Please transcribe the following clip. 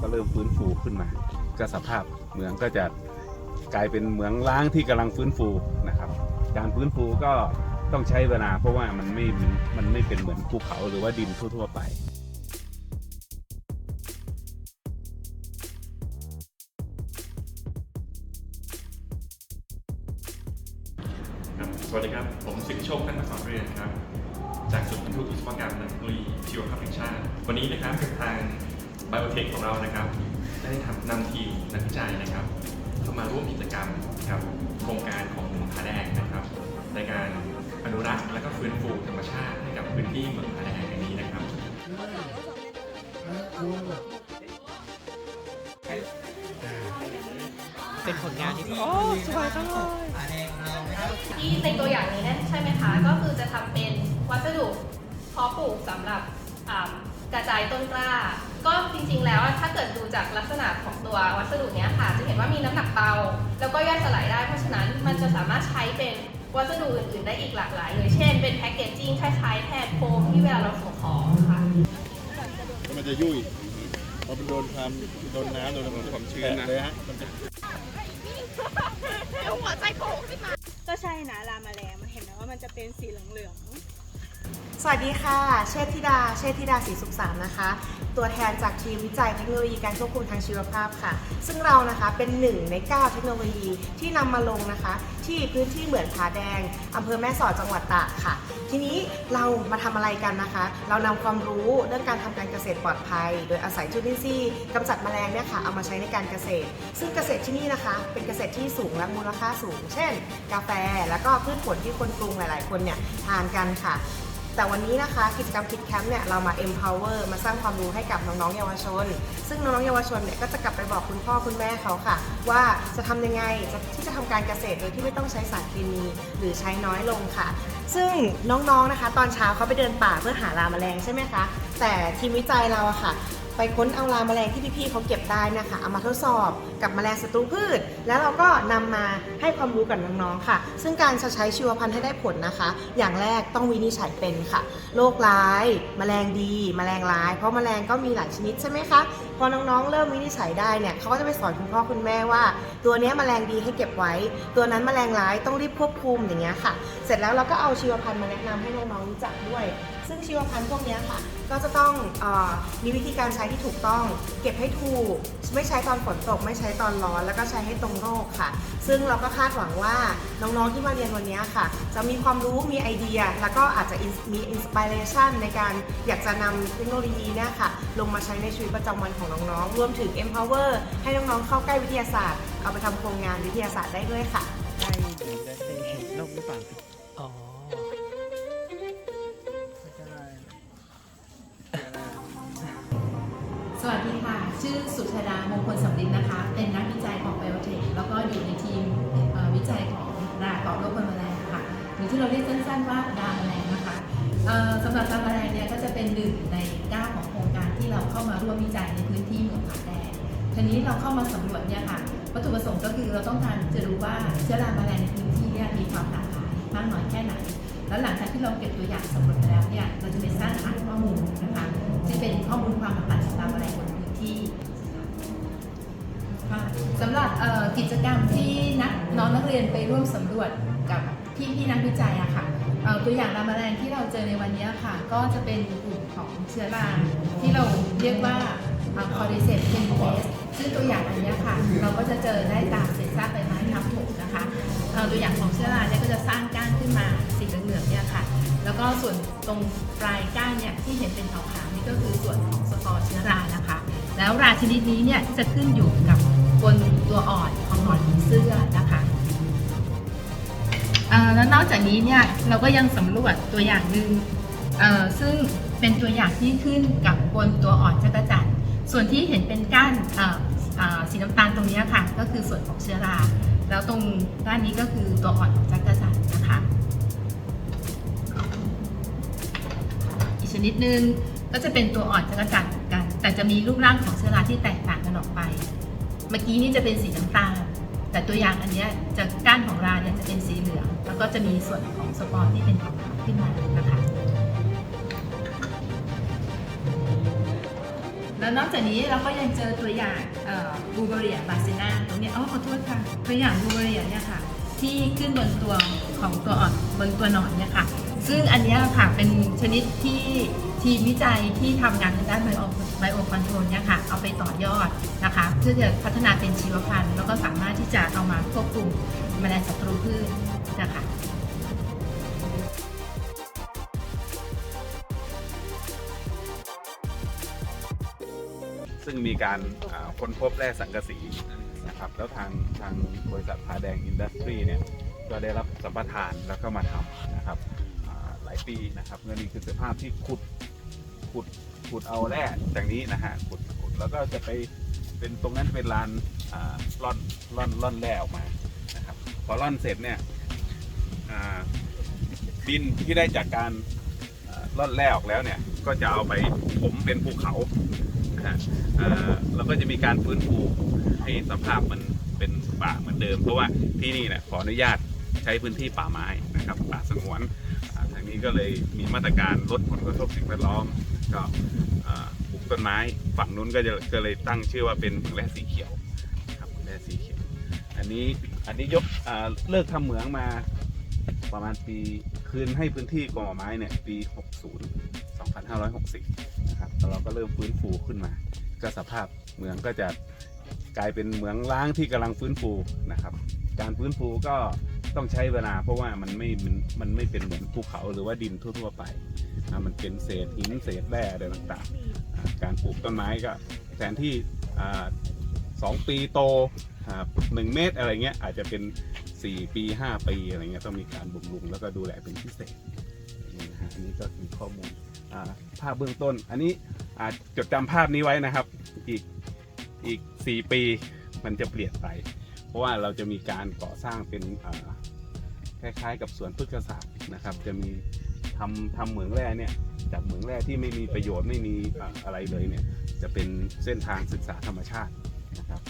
ก็เริ่มฟื้นฟูขึ้นมา ก็สภาพเหมืองก็จะกลายเป็นเหมืองล้างที่กำลังฟื้นฟูนะครับ การฟื้นฟูก็ต้องใช้เวลาเพราะว่ามันไม่มันมันไม่เป็นเหมือนภูเขาหรือว่าดินทั่ว ๆ ไปครับสวัสดีครับ ผมสิทธิโชคนักสอนเรียนครับ จากศูนย์บรรทุกวิศวกรรมและเทคโนโลยีชีวภาพแห่งชาติ วันนี้นะครับทาง ไบโอเทคของเรานะครับ ได้ทำนำทีมนักวิจัยนะครับ เข้ามาร่วมกิจกรรมกับโครงการของเมืองผาแดงนะครับ ในการอนุรักษ์และก็ฟื้นฟูธรรมชาติให้กับพื้นที่เมืองผาแดงแห่งนี้นะครับเป็นผลงานที่โอ้สวยจังเลยที่ในตัวอย่างนี้เนี่ยใช่ไหมคะ ก็คือจะทำเป็นวัสดุเพาะปลูกสำหรับอ่า กระจายต้นกล้า ก็จริงๆแล้วถ้าเกิดดูจากลักษณะของตัววัสดุเนี้ยค่ะ จะเห็นว่ามีน้ำหนักเบาแล้วก็ย่อยสลายได้ เพราะฉะนั้นมันจะสามารถใช้เป็นวัสดุอื่นๆ ได้อีกหลากหลายเลยเช่นเป็นแพคเกจจิ้งคล้ายๆแทนโฟมที่เวลาเราส่งของค่ะมันจะยุ่ยพอมันโดนความโดนน้ำโดนความชื้นเลยฮะมันจะก็ใช่นะลามาแรงมันเห็นไหมว่ามันจะเป็นสีเหลือง สวัสดีค่ะ เชษธิดา เชษธิดาศรีสุขสารนะคะ ตัวแทนจากทีมวิจัยเทคโนโลยีการควบคุมทางชีวภาพค่ะ ซึ่งเรานะคะเป็นหนึ่งใน 9 เทคโนโลยีที่นำมาลงนะคะ ที่พื้นที่เหมือนผาแดงอำเภอแม่สอดจังหวัดตากค่ะ ทีนี้เรามาทำอะไรกันนะคะ เรานำความรู้เรื่องการทำการเกษตรปลอดภัย โดยอาศัยจุลินทรีย์กำจัดแมลงเนี่ยค่ะเอามาใช้ในการเกษตร ซึ่งเกษตรที่นี่นะคะ เป็นเกษตรที่สูงและมูลค่าสูง เช่น กาแฟ แล้วก็พืชผลที่คนกรุงหลาย ๆ คนเนี่ยทานกันค่ะ แต่วันนี้นะคะกิจกรรมคิดแคมป์เนี่ยเรามา empower มาสร้างความรู้ให้กับน้องๆเยาวชน ซึ่งน้องๆเยาวชนเนี่ยก็จะกลับไปบอกคุณพ่อคุณแม่เขาค่ะ ว่าจะทำยังไงที่จะทำการเกษตรโดยที่ไม่ต้องใช้สารเคมีหรือใช้น้อยลงค่ะ ซึ่งน้องๆนะคะ ตอนเช้าเขาไปเดินป่าเพื่อหาลาแมลงใช่ไหมคะแต่ทีมวิจัยเราอะค่ะ ไปค้นเอาราแมลงที่พี่ๆเขาเก็บได้นะคะ เอามาทดสอบกับแมลงศัตรูพืช แล้วเราก็นำมาให้ความรู้กับน้องๆค่ะ ซึ่งการจะใช้ชีวพันธุ์ให้ได้ผลนะคะ อย่างแรกต้องวินิจฉัยเป็นค่ะ โรคร้าย แมลงดี แมลงร้าย เพราะแมลงก็มีหลายชนิดใช่ไหมคะ พอน้องๆเริ่มวินิจฉัยได้เนี่ยเขาก็จะไปสอนคุณพ่อคุณแม่ว่า ตัวนี้แมลงดีให้เก็บไว้ ตัวนั้นแมลงร้ายต้องรีบควบคุมอย่างเงี้ยค่ะ เสร็จแล้วเราก็เอาชีวพันธุ์มาแนะนำให้น้องๆรู้จักด้วย ซึ่งชีวพันธุ์พวกเนี้ยค่ะ ก็จะต้องเออมีวิธีการใช้ที่ถูกต้อง เก็บให้ถูก ไม่ใช้ตอนฝนตก ไม่ใช้ตอนร้อน แล้วก็ใช้ให้ตรงโรคค่ะ ซึ่งเราก็คาดหวังว่าน้องๆที่มาเรียนวันเนี้ยค่ะ จะมีความรู้มีไอเดีย แล้วก็อาจจะมีอินสปิเรชันในการอยากจะนำเทคโนโลยีเนี่ยค่ะ ลงมาใช้ในชีวิตประจำวันของน้องๆ รวมถึง empower ให้น้องๆเข้าใกล้วิทยาศาสตร์ เอาไปทำโครงงานวิทยาศาสตร์ได้ด้วยค่ะได้ได้เห็นโลกหรือเปล่าอ๋อ วัสดีค่ะ ชื่อสุชาดามงคลสำลิดนะคะ เป็นนักวิจัยของ Biotech แล้วก็อยู่ในทีมวิจัยของราต่อโรคแมลงค่ะ หรือที่เราเรียกสั้นๆว่าดาแมลงนะคะสำหรับดาแมลงเนี่ยก็จะเป็นหนึ่งในก้าของโครงการที่เราเข้ามาร่วมวิจัยในพื้นที่เมืองผาแดงทีนี้เราเข้ามาสำรวจเนี่ยค่ะ วัตถุประสงค์ก็คือเราต้องการจะรู้ว่าเชื้อราแมลงในพื้นที่เนี่ยมีความหลากหลายมากน้อยแค่ไหน แล้วหลังจากที่เราเก็บตัวอย่างสำรวจไปแล้วเนี่ยเราจะไปสร้างฐานข้อมูลนะคะ กิจกรรมที่นักน้องนักเรียนไปร่วมสำรวจกับพี่พี่ๆนักวิจัยอะค่ะตัวอย่างดาวแมลงที่เราเจอในวันนี้ค่ะ ก็จะเป็นกลุ่มของเชื้อราที่เราเรียกว่าคอร์ดิเซปเทนเสซึ่งตัวอย่างอันนี้ค่ะ เราก็จะเจอได้ตามเศษซากใบไม้ทับถมนะคะตัวอย่างของเชื้อราเนี่ยก็จะสร้างก้านขึ้นมาสีเหลืองๆเนี่ยค่ะ แล้วก็ส่วนตรงปลายก้านเนี่ยที่เห็นเป็นขาวๆนี่ก็คือส่วนของสปอร์เชื้อรานะคะ แล้วราชนิดนี้เนี่ยจะขึ้นอยู่กับ บนตัวอ่อนของหนอนผีเสื้อนะคะแล้วนอกจากนี้เนี่ยเราก็ยังสำรวจตัวอย่างหนึ่งซึ่งเป็นตัวอย่างที่ขึ้นกับบนตัวอ่อนจักรจันทร์ส่วนที่เห็นเป็นก้านสีน้ำตาลตรงนี้ค่ะ ก็คือส่วนของเชื้อรา แล้วตรงด้านนี้ก็คือตัวอ่อนของจักรจันทร์นะคะ อีกชนิดหนึ่งก็จะเป็นตัวอ่อนจักรจันทร์เหมือนกัน แต่จะมีรูปร่างของเชื้อราที่แตกต่างกันออกไป เมื่อกี้นี่จะเป็นสีน้ำตาลแต่ตัวอย่างอันนี้จะก้านของราเนี่ยจะเป็นสีเหลือง แล้วก็จะมีส่วนของสปอร์ที่เป็นขาวขึ้นมานะคะ แล้วนอกจากนี้เราก็ยังเจอตัวอย่างบูเบเรียบาซินาตรงนี้อ๋อขอโทษค่ะ ตัวอย่างบูเบเรียเนี่ยค่ะ ที่ขึ้นบนตัวของตัวอ่อนบนตัวหนอนเนี่ยค่ะ ซึ่งอันนี้ค่ะเป็นชนิดที่ ทีมวิจัยที่ทำงานทางด้านไบโอไบโอคอนโทรลเนี่ยค่ะเอาไปต่อยอดนะคะ เพื่อจะพัฒนาเป็นชีวพันธุ์ แล้วก็สามารถที่จะเอามาควบคุมแมลงศัตรูพืชนะคะซึ่งมีการค้นพบแร่สังกะสีนะครับ แล้วทางทางบริษัทผาแดงอินดัสทรีเนี่ย ก็ได้รับสัมปทานแล้วก็มาทำนะครับหลายปีนะครับเงินนี่คือสภาพที่ขุด ขุดขุดเอาแร่จากนี้นะฮะขุดขุดแล้วก็จะไปเป็นตรงนั้นเป็นลานอ่าร่อนร่อนร่อนแร่ออกมานะครับพอร่อนเสร็จเนี่ยอ่าดินที่ได้จากการอ่อนแร่ออกแล้วเนี่ยก็จะเอาไปผมเป็นภูเขาแล้วก็จะมีการฟื้นฟูให้สภาพมันเป็นป่าเหมือนเดิม เพราะว่าที่นี่เนี่ยขออนุญาตใช้พื้นที่ป่าไม้นะครับป่าสงวน นี้ก็เลยมีมาตรการลดผลกระทบสิ่งแวดล้อมก็ปลูกต้นไม้ฝั่งนู้นก็จะก็เลยตั้งชื่อว่าเป็นแร่สีเขียวครับแร่สีเขียว อันนี้อันนี้ยกเลิกทำเหมืองมาประมาณปีคืนให้พื้นที่กรมป่าไม้เนี่ยปี 60 2560 นะครับแล้วเราก็เริ่มฟื้นฟูขึ้นมา ก็สภาพเหมืองก็จะกลายเป็นเหมืองล้างที่กำลังฟื้นฟูนะครับ การฟื้นฟูก็ ต้องใช้เวลาเพราะว่ามันไม่มันมันไม่เป็นเหมือนภูเขาหรือว่าดินทั่วๆไป มันเป็นเศษหินเศษแร่อะไรต่างๆ การปลูกต้นไม้ก็แทนที่สองปีโตหนึ่งเมตรอะไรเงี้ยอาจจะเป็น 4 ปี 5 ปีอะไรเงี้ยต้องมีการบำรุงแล้วก็ดูแลเป็นพิเศษนี่นะฮะอันนี้ก็คือข้อมูลภาพเบื้องต้น อันนี้จดจำภาพนี้ไว้นะครับ อีกอีก 4 ปีมันจะเปลี่ยนไป เพราะว่าเราจะมีการก่อสร้างเป็น คล้ายๆ กับสวนพฤกษศาสตร์นะครับ จะมีทำทำเหมืองแร่เนี่ยจากเหมืองแร่ที่ไม่มีประโยชน์ไม่มีอ่าอะไรเลยเนี่ยจะเป็นเส้นทางศึกษาธรรมชาตินะครับ